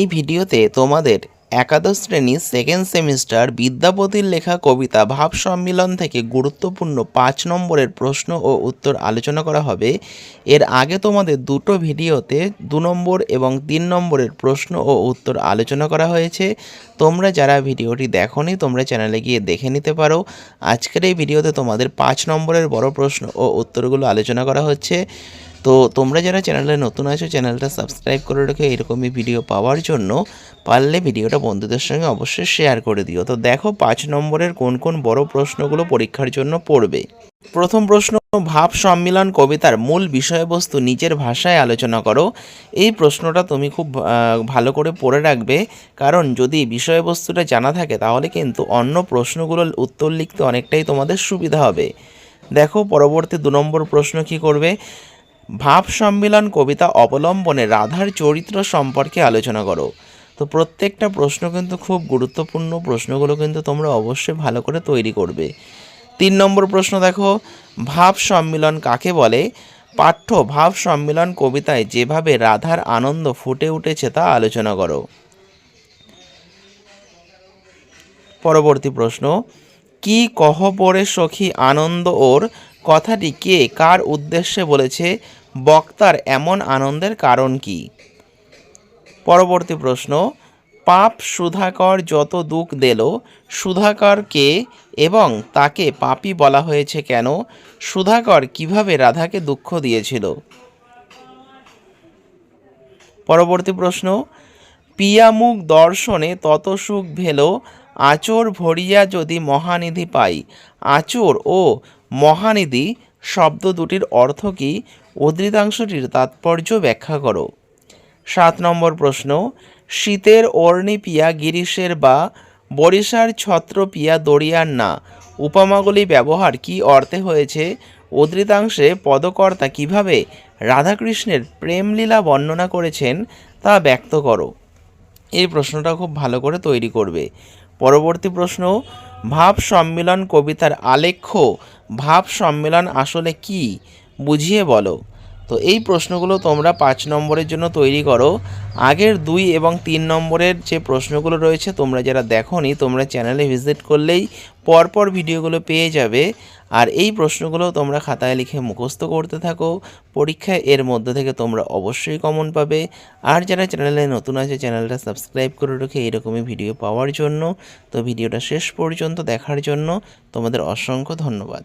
এই ভিডিওতে তোমাদের একাদশ শ্রেণি সেকেন্ড সেমিস্টার বিদ্যাপতির লেখা কবিতা ভাব সম্মিলন থেকে গুরুত্বপূর্ণ পাঁচ নম্বরের প্রশ্ন ও উত্তর আলোচনা করা হবে। এর আগে তোমাদের দুটো ভিডিওতে দু নম্বর এবং তিন নম্বরের প্রশ্ন ও উত্তর আলোচনা করা হয়েছে। তোমরা যারা ভিডিওটি দেখোনি, তোমরা চ্যানেলে গিয়ে দেখে নিতে পারো। আজকের এই ভিডিওতে তোমাদের পাঁচ নম্বরের বড় প্রশ্ন ও উত্তরগুলো আলোচনা করা হচ্ছে। তো তোমরা যারা চ্যানেলে নতুন আছো চ্যানেলটা সাবস্ক্রাইব করে রেখে এরকমই ভিডিও পাওয়ার জন্য পারলে ভিডিওটা বন্ধুদের সঙ্গে অবশ্যই শেয়ার করে দিও। তো দেখো, পাঁচ নম্বরের কোন কোন বড় প্রশ্নগুলো পরীক্ষার জন্য পড়বে। প্রথম প্রশ্ন, ভাব সম্মিলন কবিতার মূল বিষয়বস্তু নিজের ভাষায় আলোচনা করো। এই প্রশ্নটা তুমি খুব ভালো করে পড়ে রাখবে, কারণ যদি বিষয়বস্তুটা জানা থাকে, তাহলে কিন্তু অন্য প্রশ্নগুলোর উত্তর লিখতে অনেকটাই তোমাদের সুবিধা হবে। দেখো, পরবর্তী দু নম্বর প্রশ্ন কি করবে? ভাব সম্মিলন কবিতা অবলম্বনে রাধার চরিত্র সম্পর্কে আলোচনা করো। তো প্রত্যেকটা প্রশ্ন কিন্তু খুব গুরুত্বপূর্ণ, প্রশ্নগুলো কিন্তু তোমরা অবশ্যই ভালো করে তৈরি করবে। তিন নম্বর প্রশ্ন দেখো, ভাব সম্মিলন কাকে বলে? পাঠ্য ভাব সম্মিলন কবিতায় যেভাবে রাধার আনন্দ ফুটে উঠেছে তা আলোচনা করো। পরবর্তী প্রশ্ন, কি কহ পরে সখী আনন্দ ওর কথাটি কে কার উদ্দেশ্যে বলেছে, বক্তার এমন আনন্দের কারণ কি? পরবর্তী প্রশ্ন, পাপ সুধাকর যত দুঃখ দিল, সুধাকর কে এবং তাকে পাপী বলা হয়েছে কেন, সুধাকর কীভাবে রাধাকে দুঃখ দিয়েছিল? পরবর্তী প্রশ্ন, পিয়ামুখ দর্শনে তত সুখ ভেল আচর ভরিয়া যদি মহানিধি পাই। আচর ও মহানিধি শব্দ দুটির অর্থ কি? উদ্ধৃতাংশটির তাৎপর্য ব্যাখ্যা করো। সাত নম্বর প্রশ্ন, শীতের অর্ণি পিয়া গিরিশের বা বরিশার ছত্র পিয়া দরিয়ার না। উপমাগুলি ব্যবহার কি অর্থে হয়েছে? উদ্ধৃতাংশে পদকর্তা কীভাবে রাধাকৃষ্ণের প্রেমলীলা বর্ণনা করেছেন তা ব্যক্ত করো। এই প্রশ্নটা খুব ভালো করে তৈরি করবে। পরবর্তী প্রশ্ন, ভাব সম্মিলন কবিতার আলেখ্য, ভাব সম্মিলন আসলে কি? বুঝিয়ে বলো। তো এই প্রশ্নগুলো তোমরা পাঁচ নম্বরের জন্য তৈরি করো। আগের দুই এবং তিন নম্বরের যে প্রশ্নগুলো রয়েছে তোমরা যারা দেখো তোমরা চ্যানেলে ভিজিট করলেই পরপর ভিডিওগুলো পেয়ে যাবে। আর এই প্রশ্নগুলো তোমরা খাতায় লিখে মুখস্থ করতে থাকো। পরীক্ষায় এর মধ্যে থেকে তোমরা অবশ্যই কমন পাবে। আর যারা চ্যানেলে নতুন আছে চ্যানেলটা সাবস্ক্রাইব করে রেখে এরকমই ভিডিও পাওয়ার জন্য। তো ভিডিওটা শেষ পর্যন্ত দেখার জন্য তোমাদের অসংখ্য ধন্যবাদ।